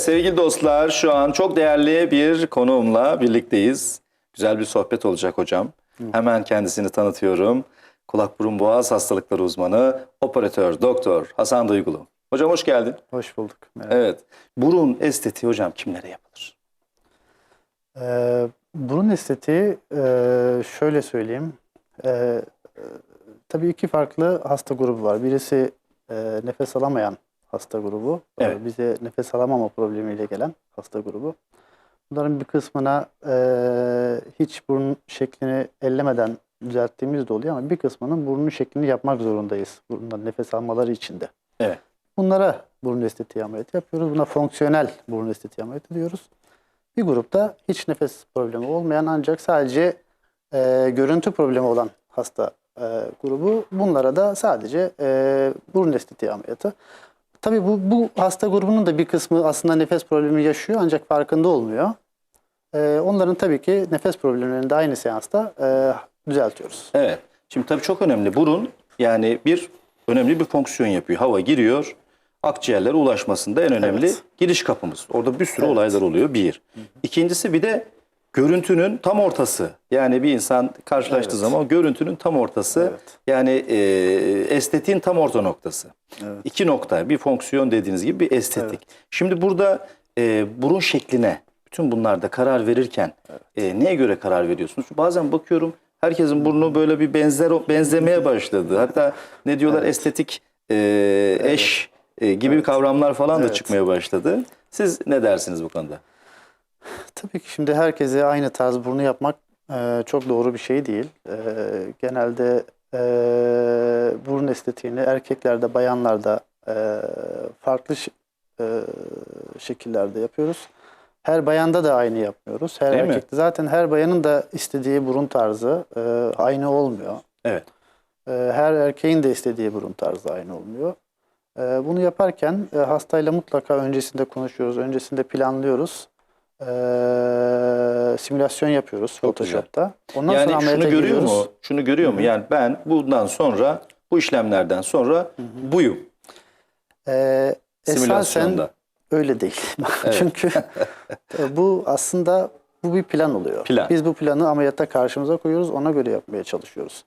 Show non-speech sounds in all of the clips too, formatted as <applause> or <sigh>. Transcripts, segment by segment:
Evet sevgili dostlar şu an çok değerli bir konuğumla birlikteyiz. Güzel bir sohbet olacak hocam. Hemen kendisini tanıtıyorum. Kulak burun boğaz hastalıkları uzmanı, operatör, doktor Hasan Duygulu. Hocam hoş geldin. Hoş bulduk. Merhaba. Evet. Burun estetiği hocam kimlere yapılır? Ee, burun estetiği e, şöyle söyleyeyim. E, e, tabii iki farklı hasta grubu var. Birisi e, nefes alamayan hasta grubu. E, Evet. bize nefes alamama problemiyle gelen hasta grubu. Bunların bir kısmına e, hiç burun şeklini ellemeden düzelttiğimiz de oluyor ama bir kısmının burnun şeklini yapmak zorundayız. Burundan nefes almaları için de. Evet. Bunlara burun estetiği ameliyatı yapıyoruz. Buna fonksiyonel burun estetiği ameliyatı diyoruz. Bir grupta hiç nefes problemi olmayan ancak sadece e, görüntü problemi olan hasta e, grubu. Bunlara da sadece e, burun estetiği ameliyatı. Tabii bu, bu hasta grubunun da bir kısmı aslında nefes problemi yaşıyor ancak farkında olmuyor. E, onların tabii ki nefes problemlerini de aynı seansta e, düzeltiyoruz. Evet. Şimdi tabii çok önemli. Burun yani bir önemli bir fonksiyon yapıyor. Hava giriyor. Akciğerlere ulaşmasında en önemli Evet. giriş kapımız. Orada bir sürü Evet. olaylar oluyor. Bir. İkincisi bir de görüntünün tam ortası. Yani bir insan karşılaştığı Evet. zaman o görüntünün tam ortası. Evet. Yani e, estetiğin tam orta noktası. Evet. İki nokta. Bir fonksiyon dediğiniz gibi bir estetik. Şimdi burada e, burun şekline bütün bunlarda karar verirken e, neye göre karar veriyorsunuz? Bazen bakıyorum herkesin burnu böyle bir benzer benzemeye başladı. Hatta ne diyorlar estetik e, eş e, gibi kavramlar falan da Evet. çıkmaya başladı. Siz ne dersiniz bu konuda? <laughs> Tabii ki şimdi herkese aynı tarz burnu yapmak e, çok doğru bir şey değil. E, genelde e, burun estetiğini erkeklerde, bayanlarda e, farklı e, şekillerde yapıyoruz. Her bayanda da aynı yapmıyoruz. Her Değil mi? erkekte zaten her bayanın da istediği burun tarzı e, aynı olmuyor. Evet. E, her erkeğin de istediği burun tarzı aynı olmuyor. E, bunu yaparken e, hastayla mutlaka öncesinde konuşuyoruz, öncesinde planlıyoruz. E, simülasyon yapıyoruz Çok güzel. Photoshop'ta. Ondan sonra yani ameliyata şunu görüyor giriyoruz. mu? Şunu görüyor mu? Yani ben bundan sonra bu işlemlerden sonra buyum E, esasen simülasyonda. öyle değil. <laughs> Evet. Çünkü e, bu aslında bu bir plan oluyor. Plan. Biz bu planı ameliyatta karşımıza koyuyoruz, ona göre yapmaya çalışıyoruz.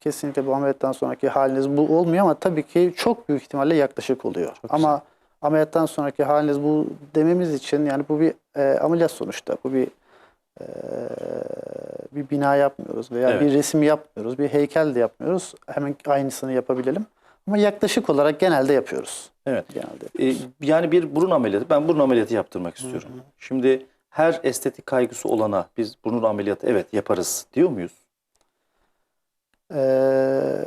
Kesinlikle bu ameliyattan sonraki haliniz bu olmuyor ama tabii ki çok büyük ihtimalle yaklaşık oluyor. ama ameliyattan sonraki haliniz bu dememiz için yani bu bir e, ameliyat sonuçta. Bu bir e, bir bina yapmıyoruz veya Evet. bir resim yapmıyoruz, bir heykel de yapmıyoruz. Hemen aynısını yapabilelim. Ama yaklaşık olarak genelde yapıyoruz. Evet. Genelde. E, yani bir burun ameliyatı, ben burun ameliyatı yaptırmak istiyorum. Şimdi her estetik kaygısı olana biz burun ameliyatı evet yaparız diyor muyuz? Ee,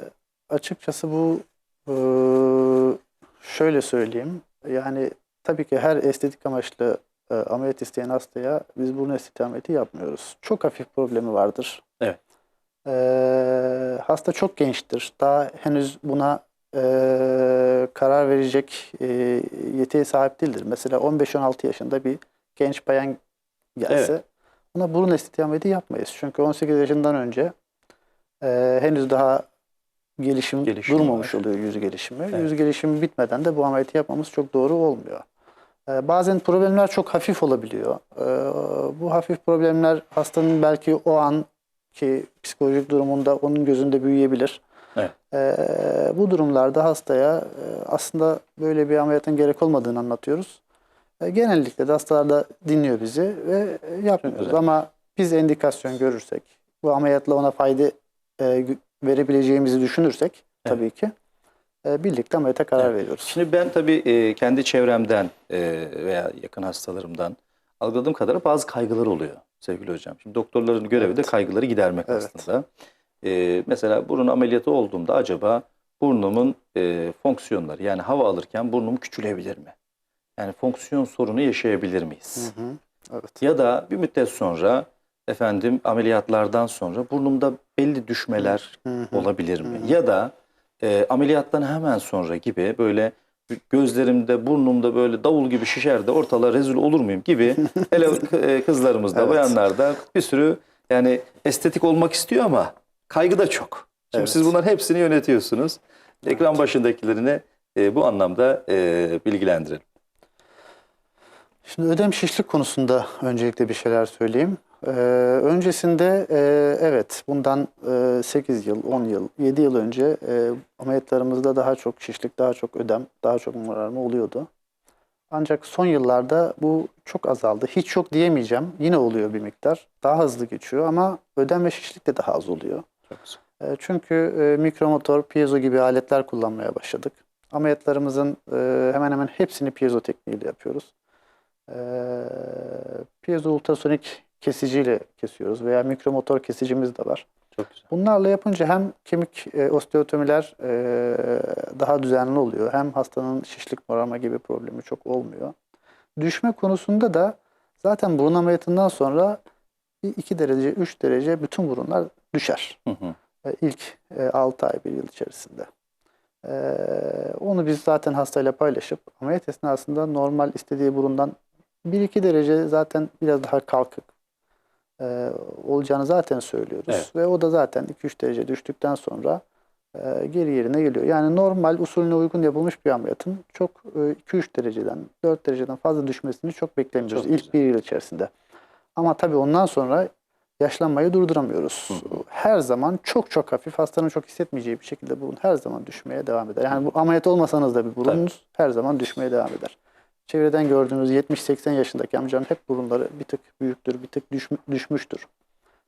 açıkçası bu e, şöyle söyleyeyim. Yani tabii ki her estetik amaçlı e, ameliyat isteyen hastaya biz burun estetik ameliyatı yapmıyoruz. Çok hafif problemi vardır. Evet. Ee, hasta çok gençtir. Daha henüz buna e, karar verecek e, yetiye sahip değildir. Mesela 15-16 yaşında bir genç bayan gelse Evet. ona burun estetiği ameliyatı yapmayız. Çünkü 18 yaşından önce e, henüz daha gelişim, Gelişim durmamış var. oluyor yüz gelişimi. Evet. Yüz gelişimi bitmeden de bu ameliyatı yapmamız çok doğru olmuyor. E, bazen problemler çok hafif olabiliyor. E, bu hafif problemler hastanın belki o an ki psikolojik durumunda onun gözünde büyüyebilir. Evet. E, bu durumlarda hastaya e, aslında böyle bir ameliyatın gerek olmadığını anlatıyoruz. E, genellikle de hastalar da dinliyor bizi ve yapmıyoruz. Ama biz endikasyon görürsek, bu ameliyatla ona fayda e, verebileceğimizi düşünürsek tabii ki e, birlikte ameliyata karar Evet. veriyoruz. Şimdi ben tabii e, kendi çevremden e, veya yakın hastalarımdan algıladığım kadarıyla bazı kaygılar oluyor sevgili hocam. Şimdi doktorların görevi de Evet. kaygıları gidermek Evet. aslında. E, mesela burun ameliyatı olduğumda acaba burnumun e, fonksiyonları yani hava alırken burnum küçülebilir mi? Yani fonksiyon sorunu yaşayabilir miyiz? Hı hı. Evet. Ya da bir müddet sonra efendim ameliyatlardan sonra burnumda belli düşmeler olabilir mi? Ya da e, ameliyattan hemen sonra gibi böyle gözlerimde, burnumda böyle davul gibi şişer de ortalığa rezil olur muyum gibi <laughs> hele e, kızlarımızda, Evet. bayanlarda bir sürü yani estetik olmak istiyor ama kaygı da çok. Şimdi Evet. siz bunların hepsini yönetiyorsunuz. Ekran başındakilerine e, bu anlamda e, bilgilendirelim. Şimdi ödem şişlik konusunda öncelikle bir şeyler söyleyeyim. Ee, öncesinde e, evet bundan e, 8 yıl, 10 yıl, 7 yıl önce e, ameliyatlarımızda daha çok şişlik, daha çok ödem, daha çok morarma oluyordu. Ancak son yıllarda bu çok azaldı. Hiç yok diyemeyeceğim. Yine oluyor bir miktar. Daha hızlı geçiyor ama ödem ve şişlik de daha az oluyor. Çok. E, Çünkü e, mikromotor, piezo gibi aletler kullanmaya başladık. Ameliyatlarımızın e, hemen hemen hepsini piezo tekniğiyle yapıyoruz. E, Piezo ultrasonik kesiciyle kesiyoruz veya mikromotor kesicimiz de var. Çok güzel. Bunlarla yapınca hem kemik e, osteotomiler e, daha düzenli oluyor hem hastanın şişlik morarma gibi problemi çok olmuyor. Düşme konusunda da zaten burun ameliyatından sonra 2 derece, 3 derece bütün burunlar düşer. Hı hı. E, ilk 6 ay bir yıl içerisinde. E, onu biz zaten hastayla paylaşıp ameliyat esnasında normal istediği burundan 1-2 derece zaten biraz daha kalkık e, olacağını zaten söylüyoruz. Evet. Ve o da zaten 2-3 derece düştükten sonra e, geri yerine geliyor. Yani normal usulüne uygun yapılmış bir ameliyatın çok e, 2-3 dereceden 4 dereceden fazla düşmesini çok beklemiyoruz Çok ilk güzel. bir yıl içerisinde. Ama tabii ondan sonra yaşlanmayı durduramıyoruz. Her zaman çok çok hafif, hastanın çok hissetmeyeceği bir şekilde burun her zaman düşmeye devam eder. Yani bu ameliyat olmasanız da bir burununuz her zaman düşmeye devam eder. Çevreden gördüğünüz 70-80 yaşındaki amcanın hep burunları bir tık büyüktür, bir tık düş- düşmüştür.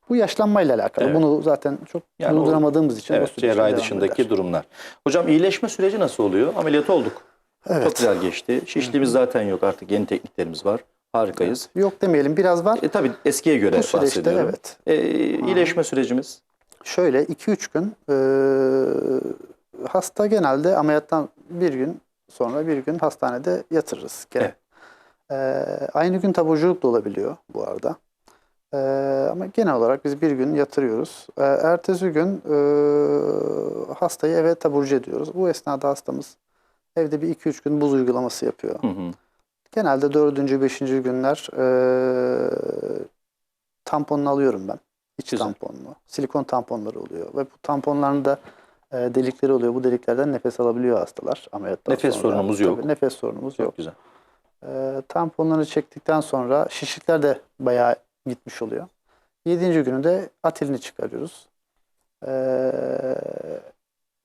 Bu yaşlanmayla alakalı. Evet. Bunu zaten çok Yani durduramadığımız için Evet, cerrahi dışındaki eder. durumlar. Hocam iyileşme süreci nasıl oluyor? Ameliyat olduk. Çok Evet. güzel geçti. Şişliğimiz zaten yok artık. Yeni tekniklerimiz var. Harikayız. Yok demeyelim biraz var. E, tabii eskiye göre Bu süreçte bahsediyorum. evet. E, iyileşme sürecimiz. Şöyle 2-3 gün e, hasta genelde ameliyattan bir gün sonra bir gün hastanede yatırırız. Gene. Evet. E, aynı gün taburculuk da olabiliyor bu arada. E, ama genel olarak biz bir gün yatırıyoruz. E, ertesi gün e, hastayı eve taburcu ediyoruz. Bu esnada hastamız evde bir 2-3 gün buz uygulaması yapıyor. Hı hı. Genelde dördüncü, beşinci günler e, tamponunu alıyorum ben. İç Güzel. tamponlu. Silikon tamponları oluyor. Ve bu tamponların da delikleri oluyor. Bu deliklerden nefes alabiliyor hastalar ameliyattan Nefes sonra. sorunumuz yok. Tabii, nefes sorunumuz yok. Çok güzel. E, tamponları çektikten sonra şişlikler de bayağı gitmiş oluyor. Yedinci günü de atilini çıkarıyoruz. E,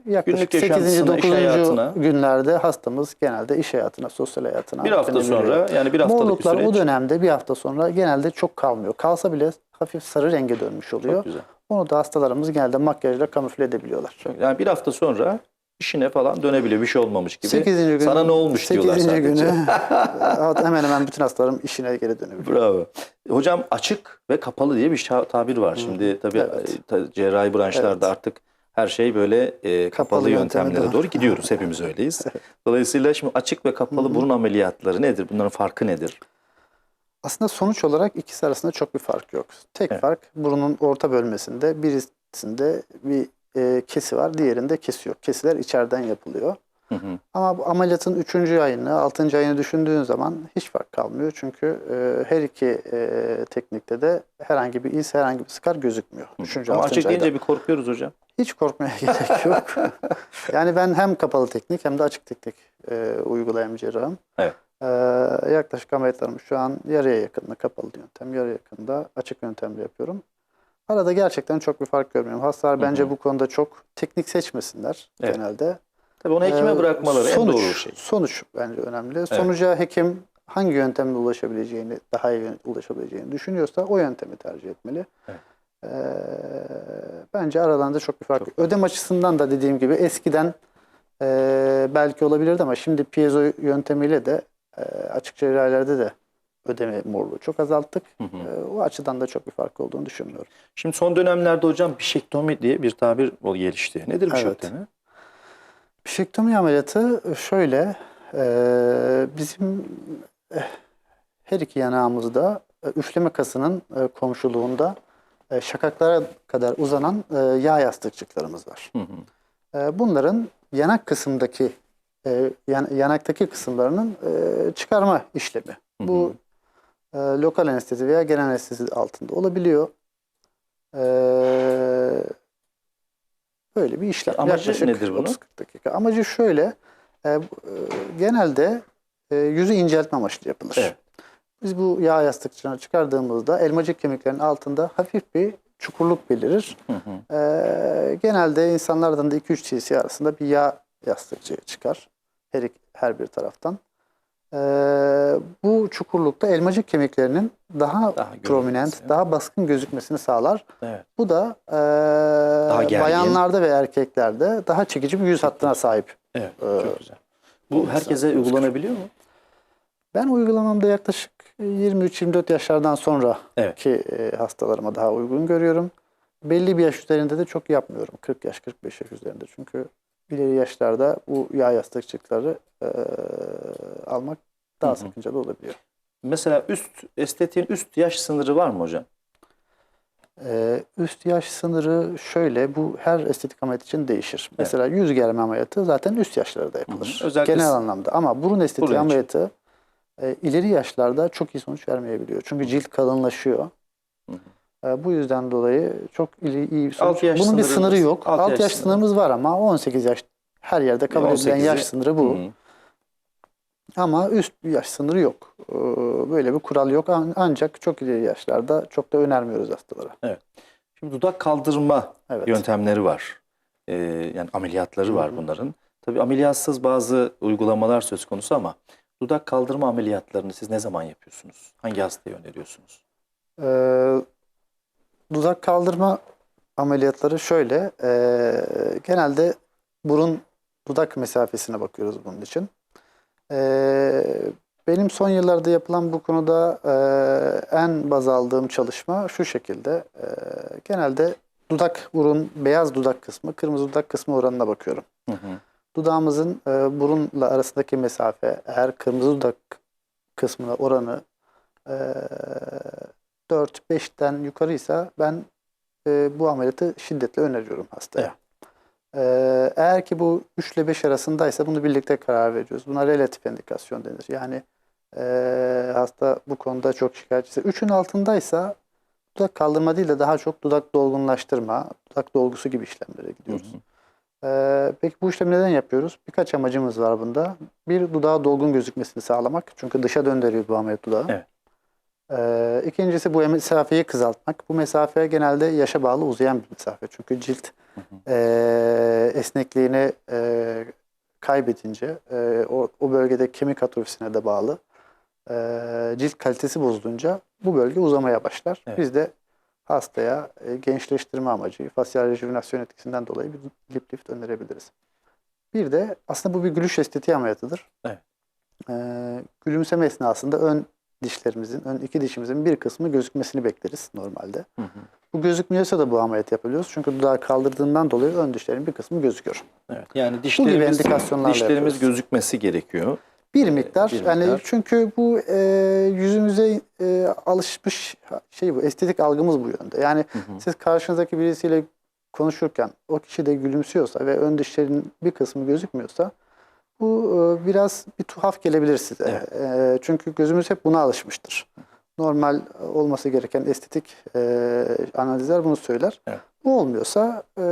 yaklaşık Günlük 8. yaşantısına, iş 9. hayatına. günlerde hastamız genelde iş hayatına, sosyal hayatına Bir hafta dönebiliyor. sonra yani bir haftalık bir Morluklar süreç. o dönemde bir hafta sonra genelde çok kalmıyor. Kalsa bile hafif sarı renge dönmüş oluyor. Çok güzel. Onu da hastalarımız genelde makyajla kamufle edebiliyorlar. Yani bir hafta sonra işine falan dönebiliyor. Bir şey olmamış gibi. 8. gün Sana ne olmuş diyorlar 8. sadece. günü <laughs> hemen hemen bütün hastalarım işine geri dönebiliyor. Bravo. Hocam açık ve kapalı diye bir tabir var. Şimdi tabii Evet. e, cerrahi branşlarda Evet. artık her şey böyle e, kapalı, Kapalı yöntemlere doğru. doğru gidiyoruz. Hepimiz öyleyiz. <laughs> Dolayısıyla şimdi açık ve kapalı burun ameliyatları nedir? Bunların farkı nedir? Aslında sonuç olarak ikisi arasında çok bir fark yok. Tek Evet. fark burunun orta bölmesinde birisinde bir e, kesi var, diğerinde kesi yok. Kesiler içeriden yapılıyor. Hı hı. Ama bu ameliyatın 3. ayını, 6. ayını düşündüğün zaman hiç fark kalmıyor. Çünkü e, her iki e, teknikte de herhangi bir iz, herhangi bir skar gözükmüyor. 3. Ama 6. açık ayda. deyince bir korkuyoruz hocam. Hiç korkmaya <laughs> gerek yok. yani ben hem kapalı teknik hem de açık teknik e, uygulayan bir cerrahım. Evet. E, yaklaşık ameliyatlarım şu an yarıya yakında kapalı yöntem, yarıya yakında açık yöntemle yapıyorum. Arada gerçekten çok bir fark görmüyorum. Hastalar bence bu konuda çok teknik seçmesinler Evet. genelde. Tabii onu hekime Ee, bırakmaları en sonuç, doğru şey. Sonuç bence önemli. Sonuca hekim hangi yöntemle ulaşabileceğini, daha iyi ulaşabileceğini düşünüyorsa o yöntemi tercih etmeli. Evet. Ee, bence aralarında çok bir fark yok. Ödem açısından da dediğim gibi eskiden e, belki olabilirdi ama şimdi piezo yöntemiyle de açık cerrahilerde de ödeme morluğu çok azalttık. Hı hı. E, o açıdan da çok bir fark olduğunu düşünmüyorum. Şimdi son dönemlerde hocam bişektomi diye bir tabir gelişti. Nedir Evet. bişektomi? Bişektomi ameliyatı şöyle, e, bizim eh, her iki yanağımızda e, üfleme kasının e, komşuluğunda şakaklara kadar uzanan yağ yastıkçıklarımız var. Hı hı. Bunların yanak kısımdaki e, yan- yanaktaki kısımlarının e, çıkarma işlemi. Hı hı. Bu e, lokal anestezi veya genel anestezi altında olabiliyor. E, böyle bir işlem. Amacı Yaklaşık nedir bunun? 30-40 dakika. Amacı şöyle. e, e, genelde e, yüzü inceltme amaçlı yapılır. Evet. Biz bu yağ yastıkçığını çıkardığımızda elmacık kemiklerinin altında hafif bir çukurluk belirir. Ee, genelde insanlardan da 2-3 cc arasında bir yağ yastıkçığı çıkar. Her, her bir taraftan. Ee, bu çukurlukta elmacık kemiklerinin daha, Daha prominent, daha baskın gözükmesini sağlar. Evet. Bu da gergin. bayanlarda ve erkeklerde daha çekici bir yüz hattına sahip. Evet. Ee, Çok güzel. Bu herkese uygulanabiliyor mu? Ben uygulamamda yaklaşık 23-24 yaşlardan sonraki Evet. e, hastalarıma daha uygun görüyorum. Belli bir yaş üzerinde de çok yapmıyorum. 40 yaş, 45 yaş üzerinde. Çünkü ileri yaşlarda bu yağ yastıkçıkları e, almak daha Hı hı. sakıncalı olabiliyor. Mesela üst estetiğin üst yaş sınırı var mı hocam? E, üst yaş sınırı şöyle, bu her estetik ameliyat için değişir. Mesela yüz germe ameliyatı zaten üst yaşlarda yapılır. Hı hı. Özellikle Genel anlamda. Ama burun estetiği Burun ameliyatı e, ileri yaşlarda çok iyi sonuç vermeyebiliyor. Çünkü cilt kalınlaşıyor. Hı E, bu yüzden dolayı çok iyi, iyi bir sonuç. Yaş Bunun bir sınırı- yok. alt Alt, yaş yaş, sınırı. sınırımız var ama 18 yaş her yerde kabul edilen 18'i yaş sınırı bu. Hı. Ama üst bir yaş sınırı yok. E, böyle bir kural yok. An- Ancak çok ileri yaşlarda çok da önermiyoruz hastalara. Şimdi dudak kaldırma Evet. yöntemleri var. Ee, yani ameliyatları var bunların. Tabii ameliyatsız bazı uygulamalar söz konusu ama dudak kaldırma ameliyatlarını siz ne zaman yapıyorsunuz? Hangi hastaya öneriyorsunuz? Ee, dudak kaldırma ameliyatları şöyle. ee, genelde burun dudak mesafesine bakıyoruz bunun için. Ee, benim son yıllarda yapılan bu konuda ee, en baz aldığım çalışma şu şekilde. Ee, genelde dudak burun beyaz dudak kısmı kırmızı dudak kısmı oranına bakıyorum. Hı hı. Dudağımızın e, burunla arasındaki mesafe eğer kırmızı dudak kısmına oranı e, 4-5'ten yukarıysa ben e, bu ameliyatı şiddetle öneriyorum hastaya. E, eğer ki bu 3 ile 5 arasındaysa bunu birlikte karar veriyoruz. Buna relatif endikasyon denir. Yani e, hasta bu konuda çok şikayetçiyse 3'ün altındaysa dudak kaldırma değil de daha çok dudak dolgunlaştırma, dudak dolgusu gibi işlemlere gidiyoruz. Hı hı. Ee, peki bu işlemi neden yapıyoruz? Birkaç amacımız var bunda. Bir, dudağa dolgun gözükmesini sağlamak. Çünkü dışa döndürüyor bu ameliyat dudağı. Evet. Ee, ikincisi bu mesafeyi kızaltmak. Bu mesafe genelde yaşa bağlı uzayan bir mesafe. Çünkü cilt ee, esnekliğini ee, kaybedince ee, o, o bölgede kemik atrofisine de bağlı. Cilt kalitesi bozulunca bu bölge uzamaya başlar. Evet. Biz de hastaya e, gençleştirme amacı, fasyal rejüvenasyon etkisinden dolayı bir lip lift önerebiliriz. Bir de aslında bu bir gülüş estetiği ameliyatıdır. Evet. Ee, gülümseme esnasında ön dişlerimizin, ön iki dişimizin bir kısmı gözükmesini bekleriz normalde. Hı hı. Bu gözükmüyorsa da bu ameliyat yapabiliyoruz. Çünkü dudağı kaldırdığından dolayı ön dişlerin bir kısmı gözüküyor. Evet. Yani dişlerimiz, dişlerimiz yapıyoruz. gözükmesi gerekiyor. Bir miktar, bir yani miktar. çünkü bu e, yüzümüze e, alışmış şey bu estetik algımız bu yönde. Yani Hı hı. siz karşınızdaki birisiyle konuşurken o kişi de gülümsüyorsa ve ön dişlerin bir kısmı gözükmüyorsa bu e, biraz bir tuhaf gelebilir size. E, çünkü gözümüz hep buna alışmıştır. Normal olması gereken estetik e, analizler bunu söyler. Evet. Bu olmuyorsa e,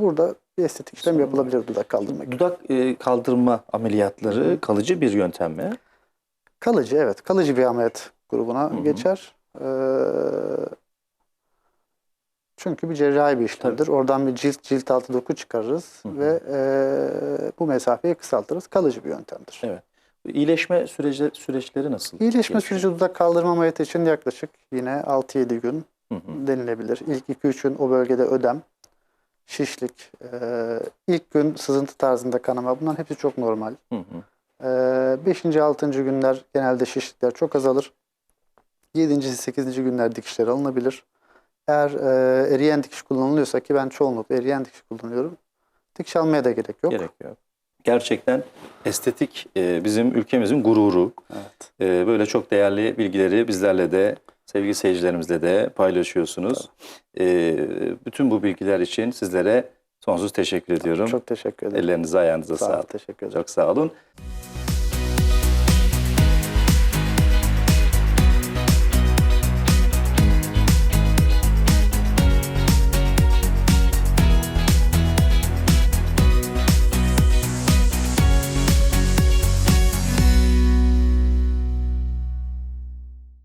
burada bir estetik işlem Sonra- yapılabilir dudak kaldırmak. Dudak e, kaldırma ameliyatları kalıcı bir yöntem mi? Kalıcı evet. Kalıcı bir ameliyat grubuna hı. geçer. Ee, çünkü bir cerrahi bir işlemdir. Oradan bir cilt cilt altı doku çıkarırız Hı hı. ve e, bu mesafeyi kısaltırız. Kalıcı bir yöntemdir. Evet. İyileşme süreci, süreçleri nasıl? İyileşme gelişiyor? süreci dudak kaldırma ameliyatı için yaklaşık yine 6-7 gün Hı hı. denilebilir. İlk 2-3 gün o bölgede ödem, şişlik, e, ilk gün sızıntı tarzında kanama bunların hepsi çok normal. Hı hı. 5. 6. günler genelde şişlikler çok azalır. 7. 8. günler dikişler alınabilir. Eğer e, eriyen dikiş kullanılıyorsa ki ben çoğunlukla eriyen dikiş kullanıyorum. Dikiş almaya da gerek yok. Gerek yok. Gerçekten estetik e, bizim ülkemizin gururu. Evet. E, böyle çok değerli bilgileri bizlerle de sevgili seyircilerimizle de paylaşıyorsunuz. E, bütün bu bilgiler için sizlere sonsuz teşekkür ediyorum. Çok teşekkür ederim. Ellerinize ayağınıza Sağ sağlık. teşekkür ederim. Çok sağ olun.